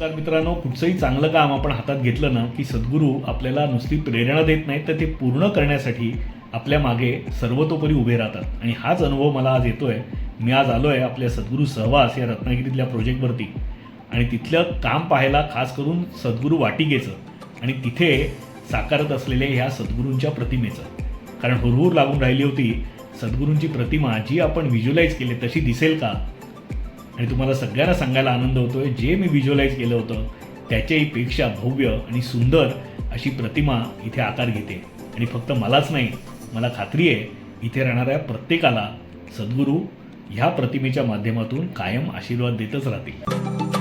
तर मित्रांनो कुठचंही चांगलं काम आपण हातात घेतलं ना की सद्गुरू आपल्याला नुसती प्रेरणा देत नाहीत तर ते पूर्ण करण्यासाठी आपल्या मागे सर्वतोपरी उभे राहतात. आणि हाच अनुभव मला आज येतोय. मी आज आलो आहे आपल्या सद्गुरू सहवास या रत्नागिरीतल्या प्रोजेक्टवरती आणि तिथलं काम पाहायला खास करून सद्गुरू वाटिकेचं आणि तिथे साकारत असलेल्या ह्या सद्गुरूंच्या प्रतिमेचं. कारण हुरहुर लागून राहिली होती. सद्गुरूंची प्रतिमा जी आपण व्हिज्युलाईज केली तशी दिसेल का? आणि तुम्हाला सगळ्यांना सांगायला आनंद होतो आहे जे मी व्हिज्युअलाइज केलं होतं त्याच्याहीपेक्षा भव्य आणि सुंदर अशी प्रतिमा इथे आकार घेते. आणि फक्त मलाच नाही मला खात्री आहे इथे राहणाऱ्या प्रत्येकाला सद्गुरू ह्या प्रतिमेच्या माध्यमातून कायम आशीर्वाद देतच राहतील.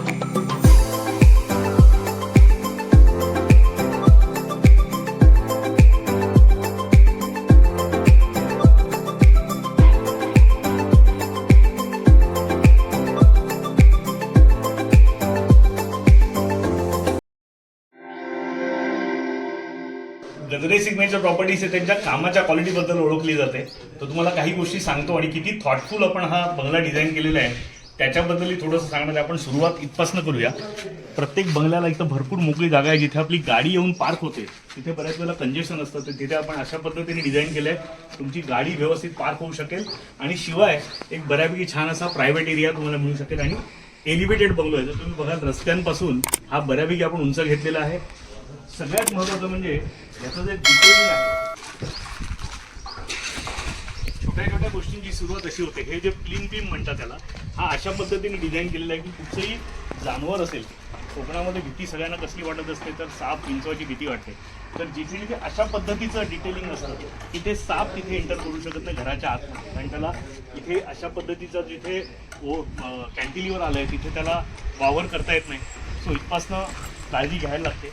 गजरे सिग्नेचर प्रॉपर्टीज आहे त्यांच्या कामाच्या क्वालिटीबद्दल ओळखली जाते. तर तुम्हाला काही गोष्टी सांगतो आणि किती थॉटफुल आपण हा बंगला डिझाईन केलेला आहे त्याच्याबद्दलही थोडंसं सांगणार आहे आपण सुरुवात इथपासून करूया. प्रत्येक बंगल्याला इथं भरपूर मोकळी जागा आहे जिथे आपली गाडी येऊन पार्क होते. तिथे बऱ्याच वेळेला कंजेशन असतं तर तिथे आपण अशा पद्धतीने डिझाईन केलं आहे तुमची गाडी व्यवस्थित पार्क होऊ शकेल. आणि शिवाय एक बऱ्यापैकी छान असा प्रायव्हेट एरिया तुम्हाला मिळू शकेल. आणि एलिव्हेटेड बंगलो आहे. जर तुम्ही बघाल रस्त्यांपासून हा बऱ्यापैकी आपण उंच घेतलेला आहे. सगळ्यात महत्वाचं म्हणजे याचं जे डिटेलिंग आहे छोट्या छोट्या गोष्टींची सुरुवात अशी होते. हे जे प्लीन पिन म्हणतात त्याला हा अशा पद्धतीने डिझाईन केलेला आहे की कुठचंही जानवर असेल कोकणामध्ये भीती सगळ्यांना कसली वाटत असते तर साप विंचवाची भीती वाटते. तर जिथे जिथे अशा पद्धतीचं डिटेलिंग असतं की ते साप तिथे एंटर करू शकत नाही घराच्या आत. कारण त्याला इथे अशा पद्धतीचं जिथे कॅन्टिलीवर आलं आहे तिथे त्याला वावर करता येत नाही. सो इथपासनं काळजी घ्यायला लागते.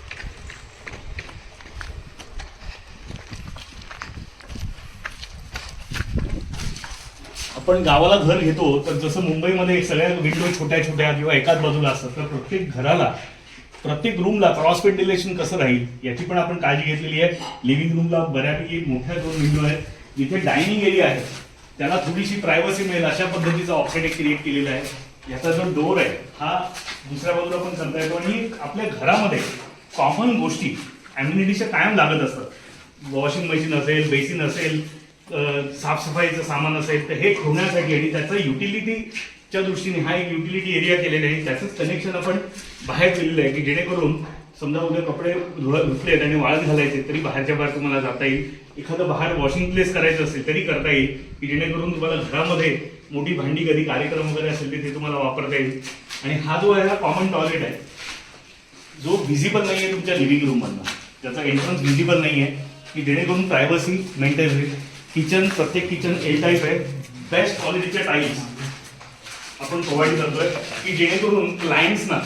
आपण गावाला घर घेतो तर जसं मुंबईमध्ये सगळ्या विंडो छोट्या छोट्या किंवा एकाच बाजूला असतात तर प्रत्येक घराला प्रत्येक रूमला क्रॉस व्हेंटिलेशन कसं राहील याची पण आपण काळजी घेतलेली आहे. लिव्हिंग रूमला बऱ्यापैकी मोठ्या दोन विंडो आहेत. जिथे डायनिंग एरिया आहे त्याला थोडीशी प्रायव्हसी मिळेल अशा पद्धतीचा ऑप्शन एक क्रिएट केलेला आहे. याचा जो डोर आहे हा दुसऱ्या बाजूला पण करता येतो. आणि आपल्या घरामध्ये कॉमन गोष्टी अम्युनिटीच्या कायम लागत असतात. वॉशिंग मशीन असेल बेसिन असेल साफसफाईचं सामान असेल तर हे ठेवण्यासाठी आणि त्याचं युटिलिटीच्या दृष्टीने हा एक युटिलिटी एरिया केलेला आहे. त्याचंच कनेक्शन आपण बाहेर केलेलं आहे की जेणेकरून समजा उद्या कपडे धुळ- धुतलेत आणि वाळत घालायचे तरी बाहेरच्या बाहेर तुम्हाला जाता येईल. एखादं बाहेर वॉशिंग प्लेस करायचं असेल तरी करता येईल की जेणेकरून तुम्हाला घरामध्ये मोठी भांडी कधी कार्यक्रम वगैरे असेल तिथे तुम्हाला वापरता येईल. आणि हा जो आहे हा कॉमन टॉयलेट आहे. जो व्हिजिबल नाही आहे तुमच्या लिव्हिंग रूममधनं त्याचा एंट्रन्स व्हिजिबल नाही आहे की जेणेकरून प्रायव्हसी मेंटेन होईल. किचन प्रत्येक किचन एल टाईप आहे. बेस्ट क्वालिटीचे टाईल्स आपण प्रोव्हाइड करतोय की जेणेकरून क्लायंट्सना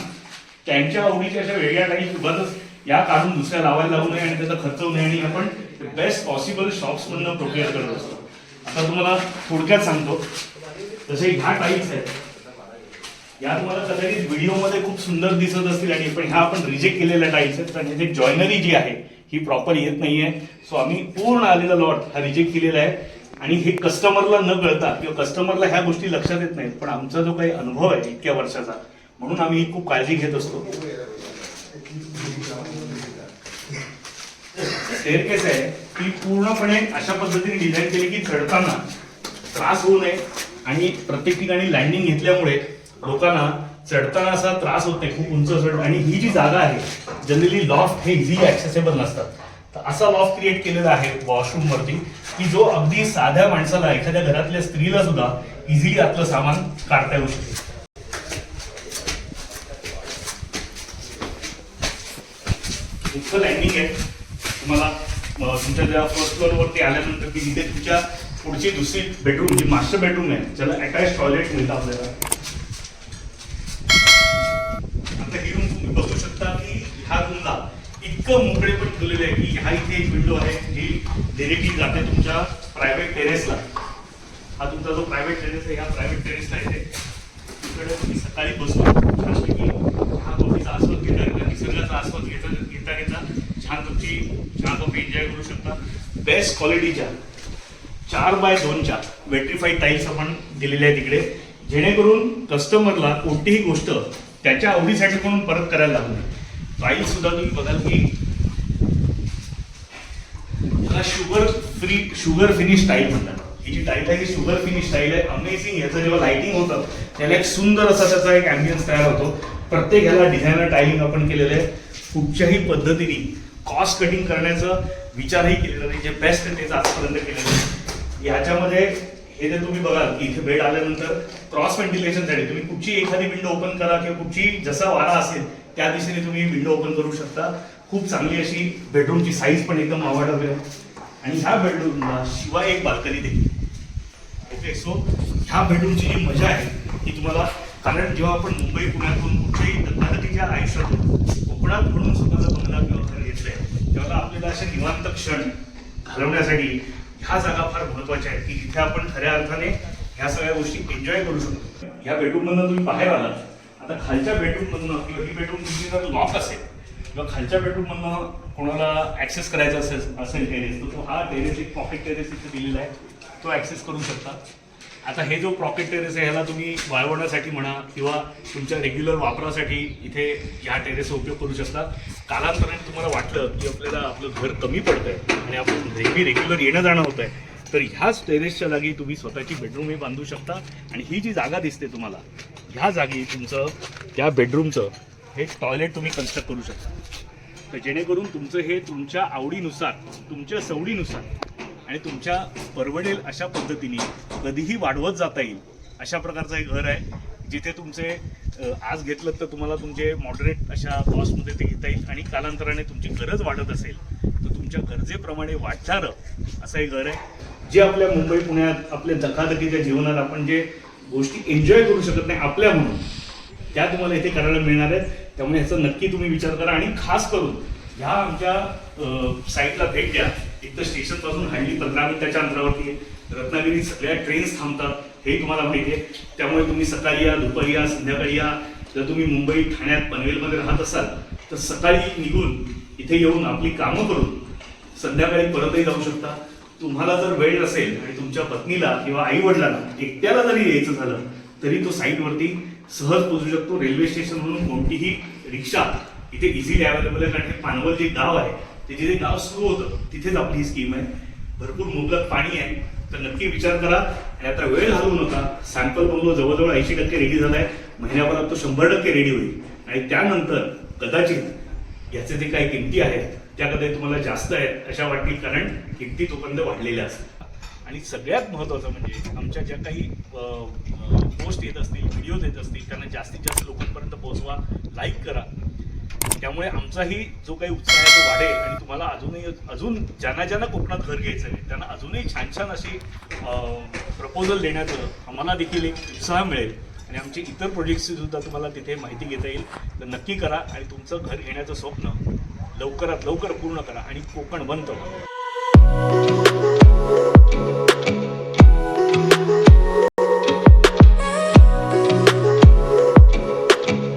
त्यांच्या आवडीच्या अशा वेगळ्या टाईल्स उगाच या काढून दुसऱ्या लावायला लावू नये आणि त्याचा खर्च होऊ नये आणि आपण बेस्ट पॉसिबल शॉप्समधनं प्रोपेअर करत असतो. आता तुम्हाला थोडक्यात सांगतो. जसे ह्या टाईल्स आहेत या तुम्हाला कदाचित व्हिडिओमध्ये खूप सुंदर दिसत असतील आणि पण ह्या आपण रिजेक्ट केलेल्या टाईल्स आहेत. कारण जे जॉयनरी जी आहे ही प्रॉपर येत नाहीये. सो आम्ही पूर्ण आलेला लॉट हा रिजेक्ट केलेला आहे. आणि हे कस्टमरला न कळता किंवा कस्टमरला ह्या गोष्टी लक्षात येत नाहीत पण आमचा जो काही अनुभव आहे इतक्या वर्षाचा म्हणून आम्ही ही खूप काळजी घेत असतो. स्टेअरकेस आहे. ती पूर्णपणे अशा पद्धतीने डिझाईन केली की चढताना त्रास होऊ नये आणि प्रत्येक ठिकाणी लँडिंग घेतल्यामुळे लोकांना चढताना असा त्रास होत नाही खूप उंच चढ. आणि ही जी जागा आहे जनरली लॉफ्ट हे इझी ऍक्सेसेबल नसतात. तर असा लॉफ्ट क्रिएट केलेला आहे वॉशरूम वरती की जो अगदी साध्या माणसाला एखाद्या घरातल्या स्त्रीला सुद्धा इझिली आपलं सामान काढता येऊ शकते. इतकं लँडिंग आहे. तुम्हाला तुमच्या ज्या फर्स्ट फ्लोअर वरती आल्यानंतर की तिथे तुमच्या पुढची दुसरी बेडरूम जी मास्टर बेडरूम आहे ज्याला अटॅच टॉयलेट मिळतं आपल्याला आता ही रूम तुम्ही बघू शकता की ह्या रूमला इतकं मोकळे पण ठेवलेलं आहे की हा इथे एक विंडो आहे. जी डिरेक्टली जाते तुमच्या प्रायव्हेट टेरेसला हा तुमचा जो प्रायव्हेट टेरेस आहे ह्या प्रायव्हेट टेरेसला येते तिकडे तुम्ही सकाळी बसून की हा कॉफीचा आस्वाद घेता घेता निसर्गाचा आस्वाद घेता घेता घेता छान तुमची छान कॉफी एन्जॉय करू शकता. बेस्ट क्वालिटीच्या चार बाय दोनच्या वेट्रीफाईड टाईल्स आपण दिलेल्या आहे तिकडे जेणेकरून कस्टमरला कोणतीही गोष्ट त्याच्या आवडीसाठी म्हणून परत करायला लागलो टाईल सुद्धा तुम्ही बघाल की याला sugar free sugar finish tile म्हणतात. ही जी टाईल आहे ही शुगर फिनिश टाईल आहे. अमेझिंग याचं जेव्हा लाइटिंग होतं त्याला एक सुंदर असा त्याचा एक अँबियन्स तयार होतो. प्रत्येक ह्याला डिझायनर टायलिंग आपण केलेलं आहे. कुठच्याही पद्धतीने कॉस्ट कटिंग करण्याचा विचारही केलेला नाही. जे बेस्ट आहे तेच आजपर्यंत केलेलं आहे ह्याच्यामध्ये हे जे तुम्ही बघाल की इथे बेड आल्यानंतर क्रॉस व्हेंटिलेशनसाठी तुम्ही कुठची एखादी विंडो ओपन करा किंवा कुठची जसा वारा असेल त्या दिशेने तुम्ही विंडो ओपन करू शकता. खूप चांगली अशी बेडरूमची साईज पण एकदम आवडवी आहे आणि ह्या बेडरूमला शिवाय एक बाल्कनी देखील. ओके सो ह्या बेडरूमची जी मजा आहे ती तुम्हाला कारण जेव्हा आपण मुंबई पुण्यातून कुठल्याही धकाधकीच्या आयुष्यातून कोकणात म्हणून स्वतःचा बंगला किंवा घर घेतलंय तेव्हा आपल्याला असे निवांत क्षण घालवण्यासाठी ह्या जागा फार महत्त्वाच्या आहेत की जिथे आपण खऱ्या अर्थाने ह्या सगळ्या गोष्टी एन्जॉय करू शकतो. ह्या बेडरूममधून तुम्ही बाहेर आलात आता खालच्या बेडरूममधनं किंवा ही बेडरूम तुमची जर लॉक असेल किंवा खालच्या बेडरूममधनं कोणाला ॲक्सेस करायचा असेल असेल टेरेस तर तो हा टेरेस एक पॉकेट टेरेस इथे दिलेला आहे. तो ॲक्सेस करू शकता. आता हे जो पॉकेट टेरेस आहे ह्याला तुम्ही वाळवण्यासाठी म्हणा किंवा तुमच्या रेग्युलर वापरासाठी इथे ह्या टेरेसचा उपयोग करू शकता. कालांतराने तुम्हाला वाटलं की आपल्याला आपलं घर कमी पडतंय आणि आपण नेहमी रेग्युलर येणं जाणं होत आहे तर ह्याच टेरेसच्या जागी तुम्ही स्वतःची बेडरूमही बांधू शकता. आणि ही जी जागा दिसते तुम्हाला ह्या जागी तुमचं त्या बेडरूमचं हे टॉयलेट तुम्ही कन्स्ट्रक्ट करू शकता. तर जेणेकरून तुमचं हे तुमच्या आवडीनुसार तुमच्या सवडीनुसार आणि तुमच्या परवडेल अशा पद्धतीने कधीही वाढवत जाता येईल अशा प्रकारचं हे घर आहे. जिथे तुमचे आज घेतलं तर तुम्हाला तुमचे मॉडरेट अशा कॉस्टमध्ये ते घेता येईल आणि कालांतराने तुमची गरज वाढत असेल तर तुमच्या गरजेप्रमाणे वाढणारं असं हे घर आहे. जे आपल्या मुंबई पुण्यात आपल्या धकाधकीच्या जीवनात आपण जे गोष्टी एन्जॉय करू शकत नाही आपल्या म्हणून त्या तुम्हाला इथे करायला मिळणार आहेत. त्यामुळे ह्याचा नक्की तुम्ही विचार करा आणि खास करून ह्या आमच्या साईटला भेट द्या. एक तर स्टेशनपासून हायली पंधरा मिनिटाच्या अंतरावरती आहे. रत्नागिरीत सगळ्या ट्रेन्स थांबतात. हे तुम्हाला माहिती आहे. त्यामुळे तुम्ही सकाळी या दुपारी या संध्याकाळी या. जर तुम्ही मुंबई ठाण्यात पनवेलमध्ये राहत असाल तर सकाळी निघून इथे येऊन आपली कामं करून संध्याकाळी परतही जाऊ शकता. तुम्हाला जर वेळ नसेल आणि तुमच्या पत्नीला किंवा आई वडिलांना एकट्याला जरी यायचं झालं तरी तो साईटवरती सहज पोहोचू शकतो. रेल्वे स्टेशन म्हणून कोणतीही रिक्षा इथे इझिली अवेलेबल आहे. कारण हे पानवल जे गाव आहे ते जिथे गाव सुरू होतं तिथेच आपली ही स्कीम आहे. भरपूर मुबलक पाणी आहे. तर नक्की विचार करा. आणि आता वेळ घालवू नका. सॅम्पल बंगलो जवळजवळ ऐंशी टक्के रेडी झालाय. महिन्याभरात तो शंभर टक्के रेडी होईल. आणि त्यानंतर कदाचित याचे जे काही किमती आहेत त्या कधी तुम्हाला जास्त आहेत अशा वाटतील कारण किमती तोपर्यंत वाढलेल्या असतात. आणि सगळ्यात महत्त्वाचं म्हणजे आमच्या ज्या काही पोस्ट येत असतील व्हिडिओज येत असतील त्यांना जास्तीत जास्त लोकांपर्यंत पोहोचवा लाईक करा. त्यामुळे आमचाही जो काही उत्साह आहे तो वाढेल आणि तुम्हाला अजूनही अजून ज्यांना ज्यांना कोकणात घर घ्यायचं आहे त्यांना अजूनही छान छान अशी प्रपोजल देण्याचं आम्हाला देखील एक उत्साह मिळेल. आणि आमचे इतर प्रोजेक्टची सुद्धा तुम्हाला तिथे माहिती घेता येईल. तर नक्की करा आणि तुमचं घर घेण्याचं स्वप्न लवकरात लवकर पूर्ण करा आणि कोकण बनतो